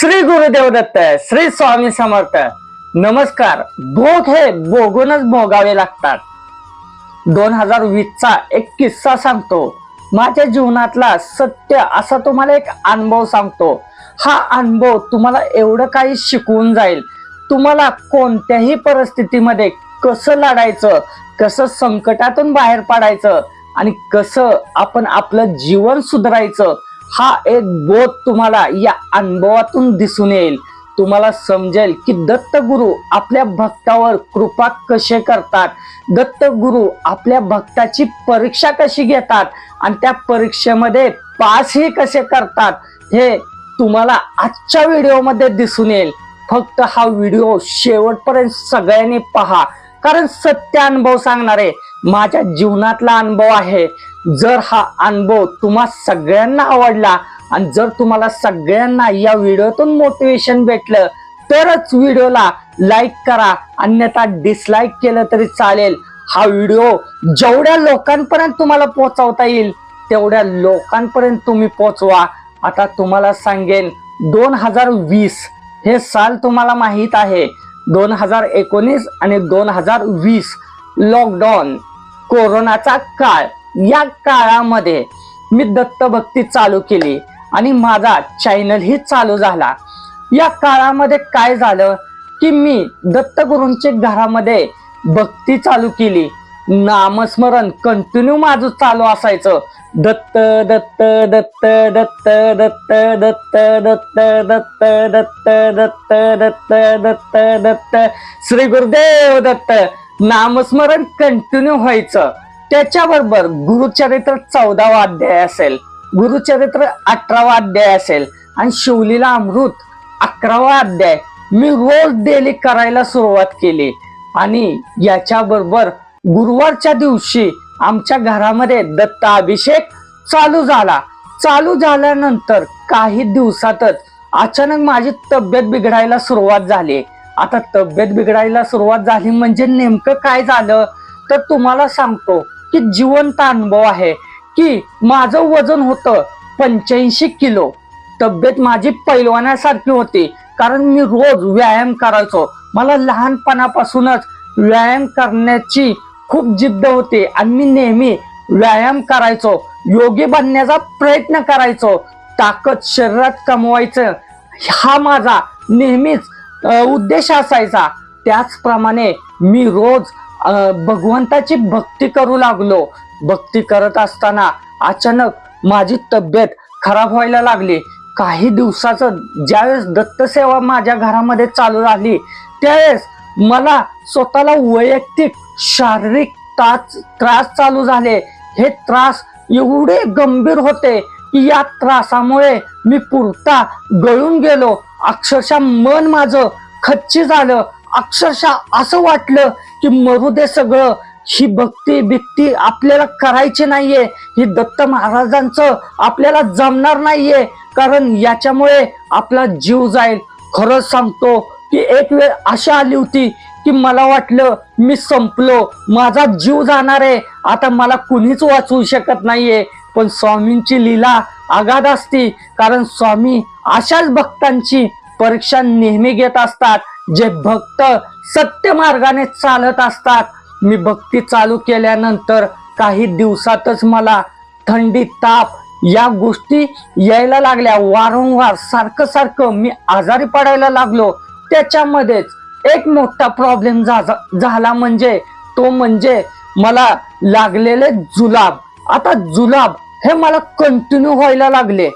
श्री गुरुदेव दत्त श्री स्वामी समर्थ नमस्कार. भोग हे भोगूनच भोगावे लागतात. दोन हजार वीसचा एक किस्सा सांगतो. माझ्या जीवनातला सत्य असा तुम्हाला एक अनुभव सांगतो. हा अनुभव तुम्हाला एवढं काही शिकवून जाईल. तुम्हाला कोणत्याही परिस्थितीमध्ये कसं लढायचं कसं संकटातून बाहेर पडायचं आणि कसं आपण आपलं जीवन सुधारायचं हा एक बोध तुम्हाला या अनुभवातून दिसून येईल. तुम्हाला समजेल की दत्त गुरु आपल्या भक्तावर कृपा कसे करतात. दत्त गुरु आपल्या भक्ताची परीक्षा कशी घेतात आणि त्या परीक्षेमध्ये पासही कसे करतात हे तुम्हाला आजच्या व्हिडिओमध्ये दिसून येईल. फक्त हा व्हिडिओ शेवटपर्यंत सगळ्यांनी पहा. कारण सत्य अनुभव सांगणारे माझ्या जीवनातला अनुभव आहे. जर हा अनुभव तुम्हा सगळ्यांना आवडला आणि जर तुम्हाला सगळ्यांना या व्हिडिओतून मोटिवेशन भेटलं तरच व्हिडिओला लाईक करा. अन्यथा डिसलाईक केलं तरी चालेल. हा व्हिडिओ जेवढ्या लोकांपर्यंत तुम्हाला पोहोचवता येईल तेवढ्या लोकांपर्यंत तुम्ही पोहोचवा. आता तुम्हाला सांगेन दोन हजार वीस हे साल तुम्हाला माहीत आहे. दोन हजार एकोणीस आणि दोन हजार वीस लॉकडाऊन कोरोनाचा काळ या काळामध्ये मी दत्तभक्ती चालू केली आणि माझा चॅनलही चालू झाला या काळामध्ये काय झालं की मी दत्तगुरूंचे घरामध्ये भक्ती चालू केली नामस्मरण कंटिन्यू माझं चालू असायचं दत्त दत्त दत्त दत्त दत्त दत्त दत्त दत्त दत्त दत्त दत्त दत्त दत्त श्री गुरुदेव दत्त नामस्मरण कंटिन्यू व्हायचं. त्याच्याबरोबर गुरुचरित्र चौदावा अध्याय असेल गुरुचरित्र अठरावा अध्याय असेल आणि शिवलीला अमृत अकरावा अध्याय. मी रोज डेली करायला सुरुवात केली. आणि याच्याबरोबर गुरुवारच्या दिवशी आमच्या घरामध्ये दत्ताभिषेक चालू झाला. चालू झाल्यानंतर काही दिवसातच अचानक माझी तब्येत बिघडायला सुरुवात झाली. आता तब्येत बिघडायला सुरुवात झाली म्हणजे नेमकं काय झालं? तर तुम्हाला सांगतो की जिवंत अनुभव आहे की माझं वजन होतं पंच्याऐंशी किलो. तब्येत माझी पैलवानासारखी होती कारण मी रोज व्यायाम करायचो. मला लहानपणापासूनच व्यायाम करण्याची खूप जिद्द होती आणि मी नेहमी व्यायाम करायचो योगी बनण्याचा प्रयत्न करायचो. ताकद शरीरात कमवायचं हा माझा नेहमीच उद्देश असायचा. त्याचप्रमाणे मी रोज भगवंताची भक्ती करू लागलो. भक्ती करत असताना अचानक माझी तब्येत खराब व्हायला लागली. काही दिवसाचं ज्यावेळेस दत्तसेवा माझ्या घरामध्ये चालू झाली त्यावेळेस मला स्वतःला वैयक्तिक शारीरिक त्रास त्रास चालू झाले. हे त्रास एवढे गंभीर होते की या त्रासामुळे मी पुरता गळून गेलो. अक्षरशः मन माझं खच्ची झालं. अक्षरशः असं वाटलं की मरू दे सगळं. ही भक्ती बिक्ती आपल्याला करायची नाहीये. ही दत्त महाराजांचं आपल्याला जमणार नाहीये. कारण याच्यामुळे आपला जीव जाईल. खरंच सांगतो की एक वेळ अशा आली होती की मला वाटलं मी संपलो. माझा जीव जाणार आहे. आता मला कुणीच वाचवू शकत नाहीये. पण स्वामींची लीला आगाध असती. कारण स्वामी अशाच भक्तांची परीक्षा नेहमी घेत असतात. जे भक्त सत्य मार्गाने चालत असतात. मी भक्ती चालू केल्यानंतर काही दिवसातच मला थंडी ताप या गोष्टी यायला लागल्या. वारंवार सारखं सारखं मी आजारी पडायला लागलो. त्याच्यामध्येच एक मोठा प्रॉब्लेम झाला म्हणजे तो म्हणजे मला लागलेले जुलाब. आता जुलाब हे मला कंटिन्यू व्हायला लागले.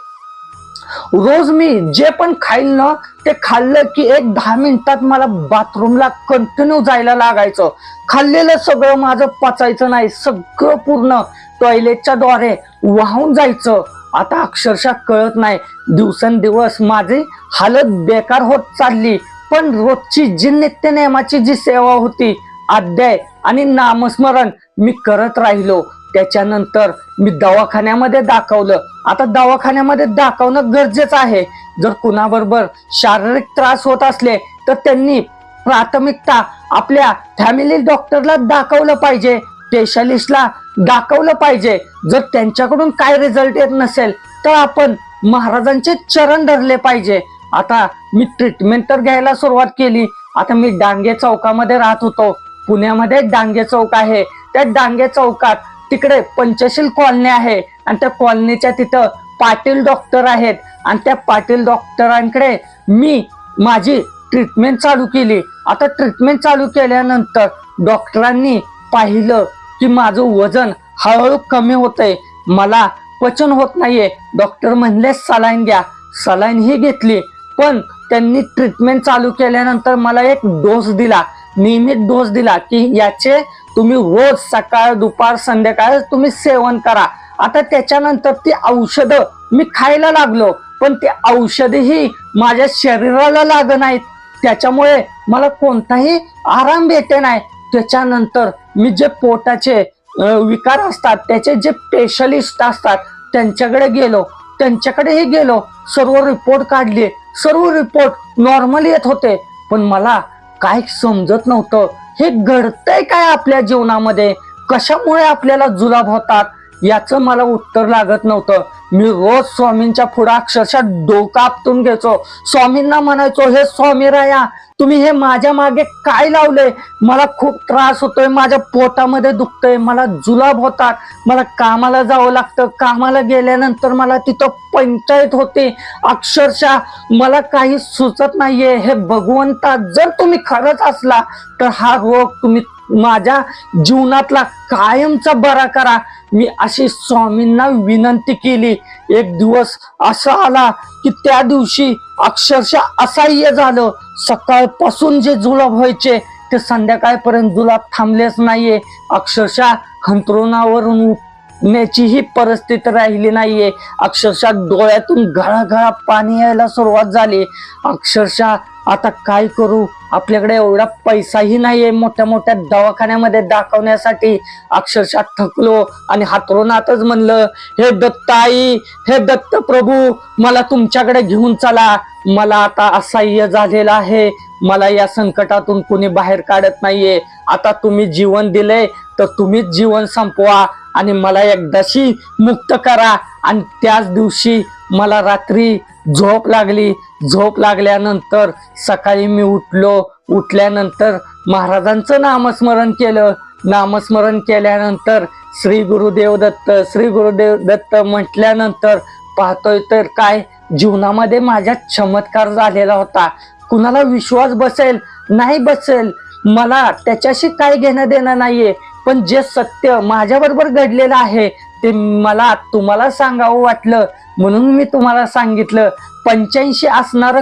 रोज मी जे पण खाईल ना ते खाल्लं की एक दहा मिनिटात मला बाथरूमला कंटिन्यू जायला लागायचं. खाल्लेलं सगळं माझं पचायचं नाही सगळं पूर्ण टॉयलेटच्या द्वारे वाहून जायचं. आता अक्षरशः कळत नाही दिवसेंदिवस माझी हालत बेकार होत चालली. पण रोजची जी नित्य नियमाची जी सेवा होती अध्याय आणि नामस्मरण मी करत राहिलो. त्याच्यानंतर मी दवाखान्यामध्ये दाखवलं. आता दवाखान्यामध्ये दाखवणं गरजेचं आहे. जर कुणाबरोबर शारीरिक त्रास होत असले तर त्यांनी प्राथमिकता आपल्या फॅमिली डॉक्टरला दाखवलं पाहिजे. स्पेशालिस्टला दाखवलं पाहिजे. जर त्यांच्याकडून काय रिझल्ट येत नसेल तर आपण महाराजांचे चरण धरले पाहिजे. आता मी ट्रीटमेंट तर घ्यायला सुरुवात केली. आता मी डांगे चौकामध्ये राहत होतो. पुण्यामध्ये डांगे चौक आहे. त्या डांगे चौकात तिकडे पंचशील कॉलनी आहे. आणि त्या कॉलनीच्या तिथं पाटील डॉक्टर आहेत. आणि त्या पाटील डॉक्टरांकडे मी माझी ट्रीटमेंट चालू केली. आता ट्रीटमेंट चालू केल्यानंतर डॉक्टरांनी पाहिलं की माझं वजन हळूहळू कमी होतंय. मला पचन होत नाहीये. डॉक्टर म्हणले सलाईन घ्या. सलाईन ही घेतली. पण त्यांनी ट्रीटमेंट चालू केल्यानंतर मला एक डोस दिला. नियमित डोस दिला की याचे तुम्ही रोज सकाळ दुपार संध्याकाळ तुम्ही सेवन करा. आता त्याच्यानंतर ती औषधं मी खायला लागलो पण ती औषधही माझ्या शरीराला लाग नाहीत. त्याच्यामुळे मला कोणताही आराम भेटे नाही. त्याच्यानंतर मी जे पोटाचे विकार असतात त्याचे जे स्पेशलिस्ट असतात त्यांच्याकडे गेलो. त्यांच्याकडेही गेलो सर्व रिपोर्ट काढले. सर्व रिपोर्ट नॉर्मल येत होते पण मला काय समजत नव्हतं. हे घडतंय काय आपल्या जीवनामध्ये? कशामुळे आपल्याला जुलाब होतात? याचं मला उत्तर लागत नव्हतं. मी रोज स्वामींच्या पुढे अक्षरशः डोकं आपटून घ्यायचो स्वामींना म्हणायचो हे स्वामी राया तुम्ही हे माझ्या मागे काय लावलंय? मला खूप त्रास होतोय माझ्या पोटामध्ये दुखतंय मला जुलाब होतात मला कामाला जावं लागतं. कामाला गेल्यानंतर मला तिथं पंचायत होते. अक्षरशः मला काही सुचत नाहीये. हे भगवंता जर तुम्ही खरंच असला तर हा रोग तुम्ही माझ्या जीवनातला कायमचा बरा करा. मी अशी स्वामींना विनंती केली. एक दिवस असा आला की त्या दिवशी अक्षरशः असह्य झालं. सकाळपासून जे जुलाब व्हायचे ते संध्याकाळपर्यंत जुलाब थांबलेच नाहीये. अक्षरशः हंतरुणावरून उठण्याचीही परिस्थिती राहिली नाहीये. अक्षरशः डोळ्यातून घळाघळा पाणी यायला सुरुवात झाली. अक्षरशः आता काय करू? आपल्याकडे एवढा पैसाही नाहीये मोठ्या मोठ्या दवाखान्यामध्ये दाखवण्यासाठी. अक्षरशः थकलो आणि हातरोनातच म्हणलं हे दत्ताई हे दत्त प्रभू मला तुमच्याकडे घेऊन चला. मला आता असह्य झालेला आहे. मला या संकटातून कुणी बाहेर काढत नाहीये. आता तुम्ही जीवन दिले तर तुम्हीच जीवन संपवा आणि मला एकदाशी मुक्त करा. आणि त्याच दिवशी मला रात्री झोप लागली. झोप लागल्यानंतर सकाळी मी उठलो. उठल्यानंतर महाराजांचं नामस्मरण केलं. नामस्मरण केल्यानंतर श्री गुरुदेव दत्त श्री गुरुदेव दत्त म्हटल्यानंतर पाहतोय तर काय? जीवनामध्ये माझ्या चमत्कार झालेला होता. कुणाला विश्वास बसेल? नाही बसेल. मला त्याच्याशी काय घेणं देणं नाहीये. पण जे सत्य माझ्याबरोबर घडलेलं आहे ते मला तुम्हाला सांगावं वाटलं म्हणून मी तुम्हाला सांगितलं. पंच्याऐंशी असणार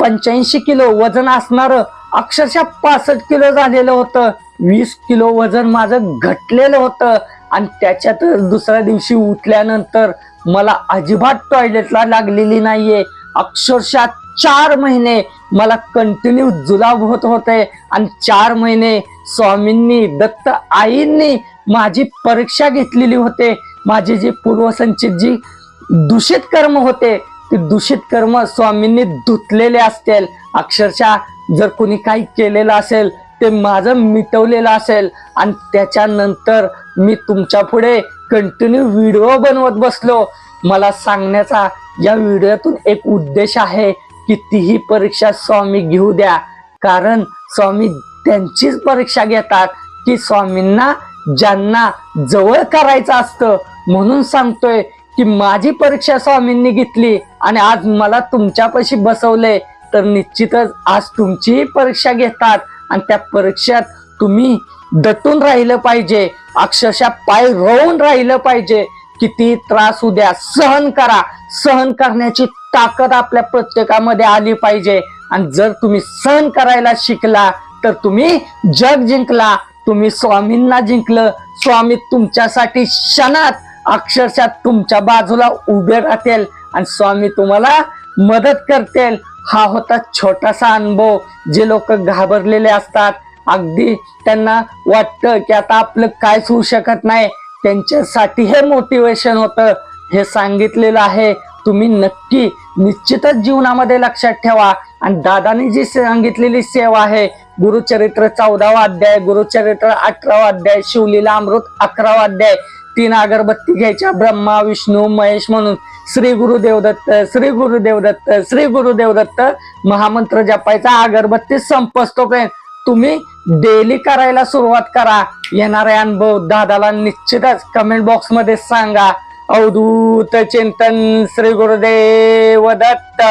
पंच्याऐंशी किलो वजन असणार अक्षरशः पासष्ट किलो झालेलं होतं. वीस किलो वजन माझं घटलेलं होतं. आणि त्याच्यात दुसऱ्या दिवशी उठल्यानंतर मला अजिबात टॉयलेटला लागलेली नाहीये. अक्षरशः चार महिने मला कंटिन्यू जुलाब होत होते. आणि चार महिने स्वामींनी दत्त आईंनी माझी परीक्षा घेतलेली होते. माझे जे पूर्वसंचित जी दूषित कर्म होते ते दूषित कर्म स्वामींनी धुतलेले असतील. अक्षरशः जर कोणी काही केलेलं असेल ते माझं मिटवलेलं असेल आणि त्याच्यानंतर मी तुमच्यापुढे कंटिन्यू व्हिडिओ बनवत बसलो. मला सांगण्याचा या व्हिडिओतून एक उद्देश आहे की तीही परीक्षा स्वामी घेऊ द्या. कारण स्वामी त्यांचीच परीक्षा घेतात की स्वामींना ज्यांना जवळ करायचं असतं म्हणून सांगतोय की माझी परीक्षा स्वामींनी घेतली आणि आज मला तुमच्यापाशी बसवले तर निश्चितच आज तुमचीही परीक्षा घेतात आणि त्या परीक्षेत तुम्ही दटून राहिलं पाहिजे अक्षरशः पाय रोवून राहिलं पाहिजे. किती त्रास उद्या सहन करा. सहन करण्याची ताकद आपल्या प्रत्येकामध्ये आली पाहिजे. आणि जर तुम्ही सहन करायला शिकला तर तुम्ही जग जिंकला. तुम्ही स्वामींना जिंकलं स्वामी तुमच्यासाठी क्षणात अक्षरशः तुमच्या बाजूला उभे राहतील आणि स्वामी तुम्हाला मदत करतील. हा होता छोटासा अनुभव. जे लोक घाबरलेले असतात अगदी त्यांना वाटतं की आता आपलं कायच होऊ शकत नाही. त्यांच्यासाठी हे मोटिवेशन होतं. हे सांगितलेलं आहे. तुम्ही नक्की निश्चितच जीवनामध्ये लक्षात ठेवा. आणि दादानी जी सांगितलेली सेवा आहे गुरुचरित्र चौदावा अध्याय गुरुचरित्र अठरावा अध्याय शिवलीला अमृत अकरावा अध्याय तीन अगरबत्ती घ्यायच्या ब्रह्मा विष्णू महेश म्हणून. श्री गुरुदेव दत्त श्री गुरुदेव दत्त श्री गुरुदेव दत्त महामंत्र जपायचा अगरबत्ती संपस्तोपर्यंत तुम्ही डेली करायला सुरुवात करा. येणारे अनुभव दादाला निश्चितच कमेंट बॉक्समध्ये सांगा. अवधूत चिंतन श्री गुरुदेव दत्त